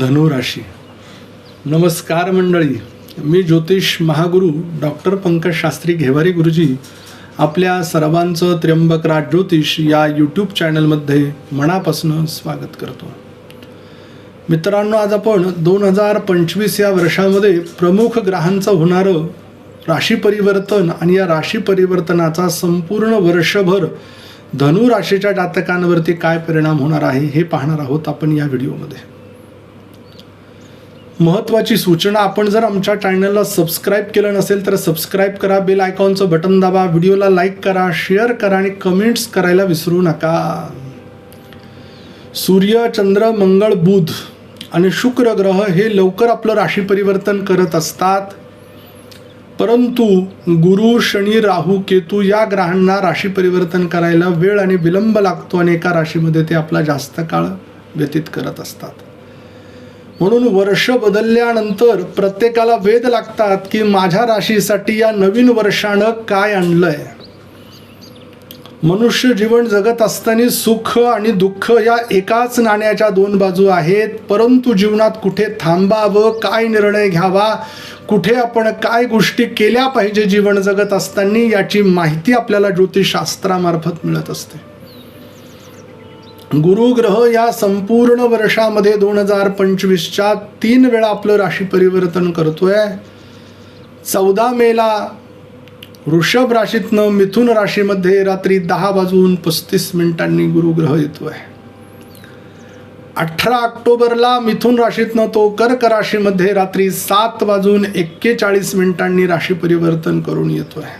धनुराशी. नमस्कार मंडळी. मी ज्योतिष महागुरु डॉक्टर पंकज शास्त्री घेवारी गुरुजी आपल्या सर्वांचं त्र्यंबक राज ज्योतिष या यूट्यूब चॅनलमध्ये मनापासून स्वागत करतो. मित्रांनो आज आपण दोन हजार पंचवीस या वर्षामध्ये प्रमुख ग्रहांचं होणारं राशी परिवर्तन आणि या राशी परिवर्तनाचा संपूर्ण वर्षभर धनु राशीच्या जातकांवरती काय परिणाम होणार आहे हे पाहणार आहोत आपण या व्हिडिओमध्ये. महत्त्वाची सूचना. आपण जर आमच्या चॅनलला सबस्क्राईब केलं नसेल तर सबस्क्राईब करा. बेल आयकॉनचं बटन दाबा. व्हिडिओला लाईक करा शेअर करा आणि कमेंट्स करायला विसरू नका. सूर्य चंद्र मंगळ बुध आणि शुक्र ग्रह हे लवकर आपलं राशी परिवर्तन करत असतात. परंतु गुरु शनी राहू केतू या ग्रहांना राशी परिवर्तन करायला वेळ आणि विलंब लागतो आणि एका राशीमध्ये ते आपला जास्त काळ व्यतीत करत असतात. म्हणून वर्ष बदलल्यानंतर प्रत्येकाला वेद लागतात की माझ्या राशीसाठी या नवीन वर्षानं काय आणलंय? मनुष्य जीवन जगत असताना सुख आणि दुःख या एकाच नाण्याच्या दोन बाजू आहेत. परंतु जीवनात कुठे थांबावं काय निर्णय घ्यावा कुठे आपण काय गोष्टी केल्या पाहिजे जीवन जगत असताना याची माहिती आपल्याला ज्योतिषशास्त्रामार्फत मिळत असते. गुरुग्रह या संपूर्ण वर्षामध्ये दोन हजार पंचवीसच्या तीन वेळा आपलं राशी परिवर्तन करतोय. चौदा मेला वृषभ राशीतनं मिथुन राशीमध्ये रात्री दहा वाजून पस्तीस मिनिटांनी गुरुग्रह येतोय. अठरा ऑक्टोबरला मिथुन राशीतनं तो कर्क राशीमध्ये रात्री सात वाजून एक्केचाळीस मिनिटांनी राशी परिवर्तन करून येतोय.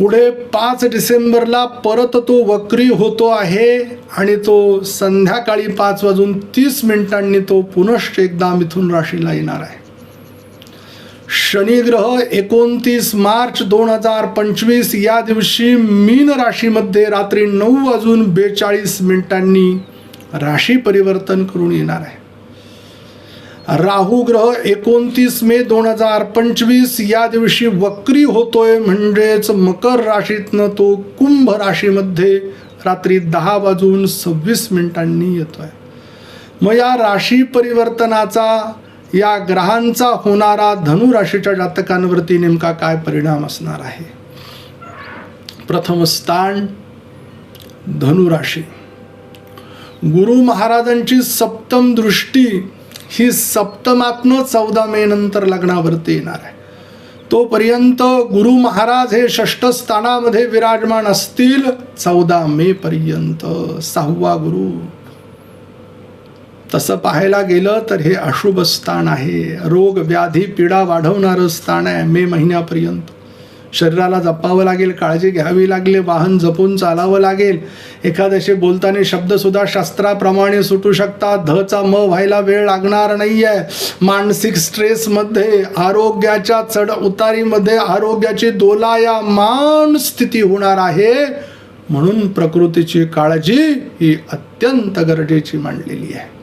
पुढे पाच डिसेंबरला परत तो वक्री होतो आहे आणि तो संध्याकाळी पाच वाजून तीस मिनिटांनी तो पुनश्च एकदा मिथुन राशीला येणार आहे. शनिग्रह एकोणतीस मार्च दोन हजार पंचवीस या दिवशी मीन राशीमध्ये रात्री नऊ वाजून बेचाळीस मिनिटांनी राशी परिवर्तन करून येणार आहे. राहू ग्रह एकोणतीस मे दोन हजार पंचवीस. या दिवशी वक्री होतोय म्हणजेच मकर राशीतनं तो कुंभ राशीमध्ये रात्री दहा वाजून सव्वीस मिनिटांनी येतोय. मग या राशी परिवर्तनाचा या ग्रहांचा होणारा धनु राशीच्या जातकांवरती नेमका काय परिणाम असणार आहे? प्रथम स्थान धनुराशी गुरु महाराजांची सप्तम दृष्टी ही सप्तमातनं चौदा मे नंतर लग्नावरती येणार आहे. तोपर्यंत गुरु महाराज हे षष्ठ स्थानामध्ये विराजमान असतील चौदा मे पर्यंत. सहावा गुरु. तसं पाहायला गेलं तर हे अशुभ स्थान आहे. रोग व्याधी पीडा वाढवणारं स्थान आहे मे महिन्यापर्यंत. शरीराला जपावं लागेल काळजी घ्यावी लागेल वाहन जपून चालावं लागेल. एखाद्याशी बोलताना शब्दसुद्धा शास्त्राप्रमाणे सुटू शकतात. धचा म व्हायला वेळ लागणार नाही आहे मानसिक स्ट्रेसमध्ये आरोग्याच्या चढ उतारीमध्ये आरोग्याची दोलायमान स्थिती होणार आहे. म्हणून प्रकृतीची काळजी ही अत्यंत गरजेची मांडलेली आहे.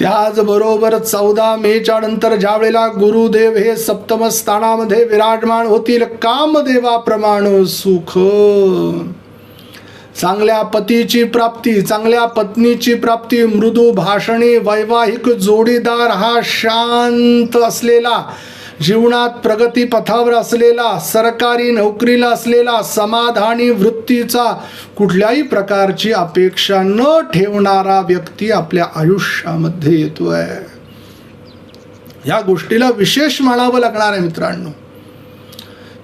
त्याचबरोबर चौदा मेच्या नंतर ज्या वेळेला गुरुदेव हे सप्तम स्थानामध्ये विराजमान होतील कामदेवाप्रमाण सुख. चांगल्या पतीची प्राप्ती चांगल्या पत्नीची प्राप्ती मृदू भाषणी वैवाहिक जोडीदार हा शांत असलेला जीवनात प्रगती पथावर असलेला सरकारी नोकरीला असलेला समाधानी वृत्तीचा कुठल्याही प्रकारची अपेक्षा न ठेवणारा व्यक्ती आपल्या आयुष्यामध्ये येतोय. या गोष्टीला विशेष म्हणावं लागणार आहे मित्रांनो.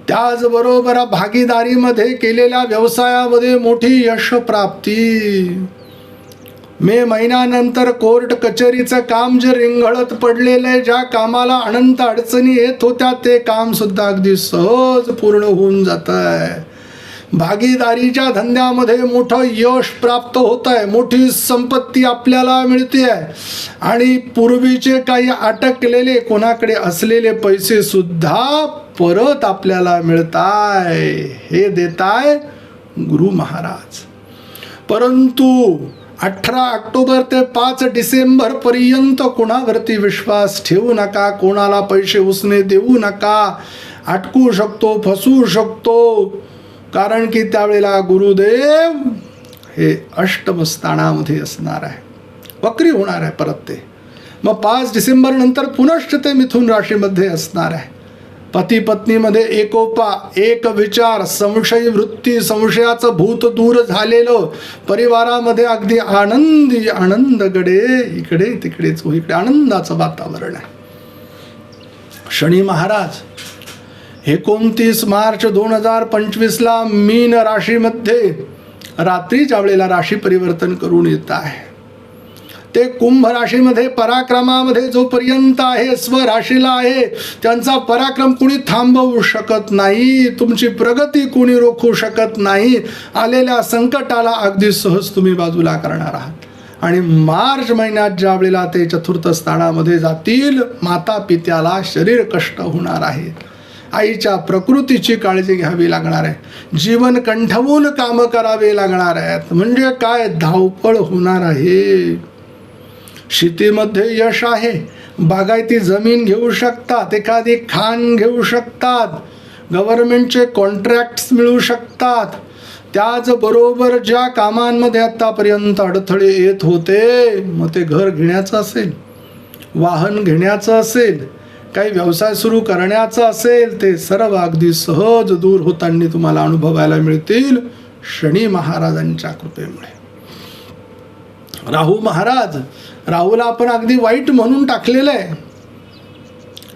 त्याचबरोबर भागीदारीमध्ये केलेल्या व्यवसायामध्ये मोठी यश प्राप्ती. मे महिन्यानंतर कोर्ट कचेरीचं काम जे रिंगळत पडलेलं आहे ज्या कामाला अनंत अडचणी येत होत्या ते काम सुद्धा अगदी सहज पूर्ण होऊन जात आहे भागीदारीच्या धंद्यामध्ये मोठं यश प्राप्त होत आहे मोठी संपत्ती आपल्याला मिळते आहे आणि पूर्वीचे काही अटकलेले कोणाकडे असलेले पैसे सुद्धा परत आपल्याला मिळताय हे देताय गुरु महाराज. परंतु अठरा ऑक्टोबर ते पाच डिसेंबर पर्यंत कोणावरती विश्वास ठेवू नका कोणाला पैसे उसने देऊ नका. अटकू शकतो फसू शकतो. कारण की त्यावेळेला गुरुदेव हे अष्टमस्थानामध्ये असणार आहे. वक्री होणार आहे परत ते. मग पाच डिसेंबर नंतर पुनश्च ते मिथुन राशीमध्ये असणार आहे. पती पत्नीमध्ये एकोपा एक विचार संशय वृत्ती संशयाचं भूत दूर झालेलं. परिवारामध्ये अगदी आनंदी आनंदगडे इकडे तिकडेच इकडे. आनंदाचं वातावरण आहे. शनी महाराज एकोणतीस मार्च दोन हजार पंचवीसला मीन राशीमध्ये रात्रीच्या वेळेला राशी परिवर्तन करून येत आहे. ते कुंभ राशीमध्ये पराक्रमामध्ये जोपर्यंत आहे स्वराशीला आहे त्यांचा पराक्रम कुणी थांबवू शकत नाही तुमची प्रगती कुणी रोखू शकत नाही आलेल्या संकटाला अगदी सहज तुम्ही बाजूला करणार आहात. आणि मार्च महिन्यात ज्या वेळेला ते चतुर्थ स्थानामध्ये जातील माता पित्याला शरीर कष्ट होणार आहे. आईच्या प्रकृतीची काळजी घ्यावी लागणार आहे. जीवन कंठवून कामं करावे लागणार आहेत. म्हणजे काय धावपळ होणार आहे? शेतीमध्ये यश आहे. बागायती जमीन घेऊ शकतात एखादी खाण घेऊ शकतात. गव्हर्नमेंटचे कॉन्ट्रॅक्ट्स मिळू शकतात. त्याचबरोबर ज्या कामांमध्ये आत्तापर्यंत अडथळे येत होते मग ते घर घेण्याचं असेल वाहन घेण्याचं असेल काही व्यवसाय सुरू करण्याचं असेल ते सर्व अगदी सहज दूर होताना तुम्हाला अनुभवायला मिळतील शनी महाराजांच्या कृपेमुळे. राहू महाराज राहूला आपण अगदी वाईट म्हणून टाकलेलं आहे.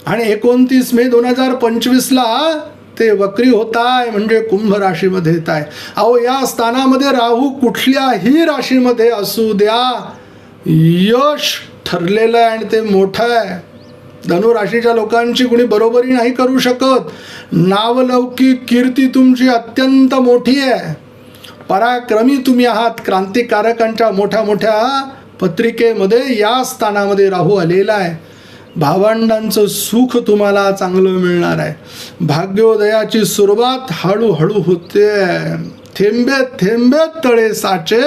आणि एकोणतीस मे दोन हजार पंचवीसला ते वक्री होत आहे म्हणजे कुंभ राशीमध्ये येत आहे अहो या स्थानामध्ये राहू कुठल्याही राशीमध्ये असू द्या. यश ठरलेलं आहे आणि ते मोठं आहे. धनुराशीच्या लोकांची कुणी बरोबरी नाही करू शकत. नावलौकिक कीर्ती तुमची अत्यंत मोठी आहे. पराक्रमी तुम्ही आहात. क्रांतिकारकांच्या मोठ्या मोठ्या पत्रिकेमध्ये या स्थानामध्ये राहू आलेला आहे. भावंडांचं सुख तुम्हाला चांगलं मिळणार आहे. भाग्योदयाची सुरुवात हळूहळू होते. थेंबे थेंबे तळे साचे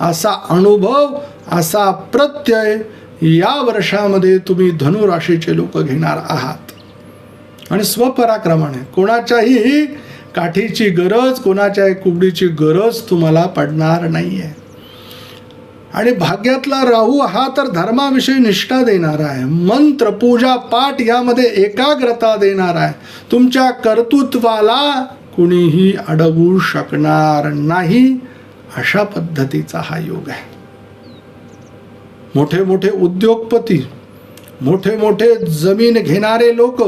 असा अनुभव असा प्रत्यय या वर्षामध्ये तुम्ही धनुराशीचे लोक घेणार आहात. आणि स्वपराक्रमण आहे कोणाच्याही काठीची गरज कोणाच्या कुबडीची गरज तुम्हाला पडणार नाही आहे आणि भाग्यातला राहू हा तर धर्माविषयी निष्ठा देणारा आहे. मंत्र पूजा पाठ यामध्ये एकाग्रता देणार आहे. तुमच्या कर्तृत्वाला कुणीही अडवू शकणार नाही. अशा पद्धतीचा हा योग आहे. मोठे मोठे उद्योगपती मोठे मोठे जमीन घेणारे लोक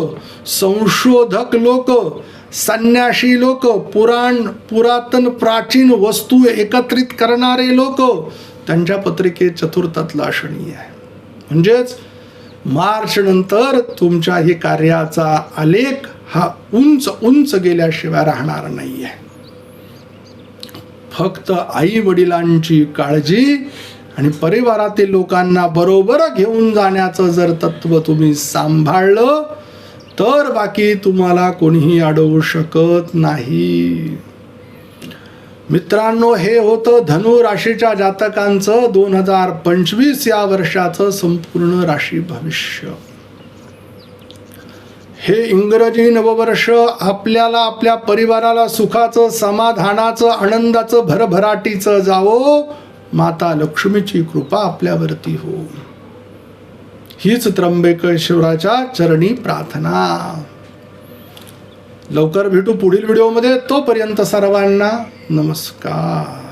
संशोधक लोक संन्याशी लोक पुराण पुरातन प्राचीन वस्तू एकत्रित करणारे लोक त्यांच्या पत्रिकेत चतुर्थात लाशणी आहे. म्हणजेच मार्च नंतर तुमच्या ही कार्याचा आलेख हा उंच उंच गेल्याशिवाय राहणार नाही आहे फक्त आई वडिलांची काळजी आणि परिवारातील लोकांना बरोबर घेऊन जाण्याचं जर तत्व तुम्ही सांभाळलं तर बाकी तुम्हाला कोणीही अडवू शकत नाही. मित्रांनो हे होतं धनु राशीच्या जातकांचं दोन हजार पंचवीस या वर्षाचं संपूर्ण राशी भविष्य. हे इंग्रजी नववर्ष आपल्याला आपल्या परिवाराला सुखाचं समाधानाचं आनंदाचं भरभराटीचं जावो. माता लक्ष्मीची कृपा आपल्यावरती हो. हीच त्र्यंबकेश्वराच्या चरणी प्रार्थना. लवकर भेटू पुढील व्हिडिओमध्ये. तोपर्यंत सर्वांना नमस्कार.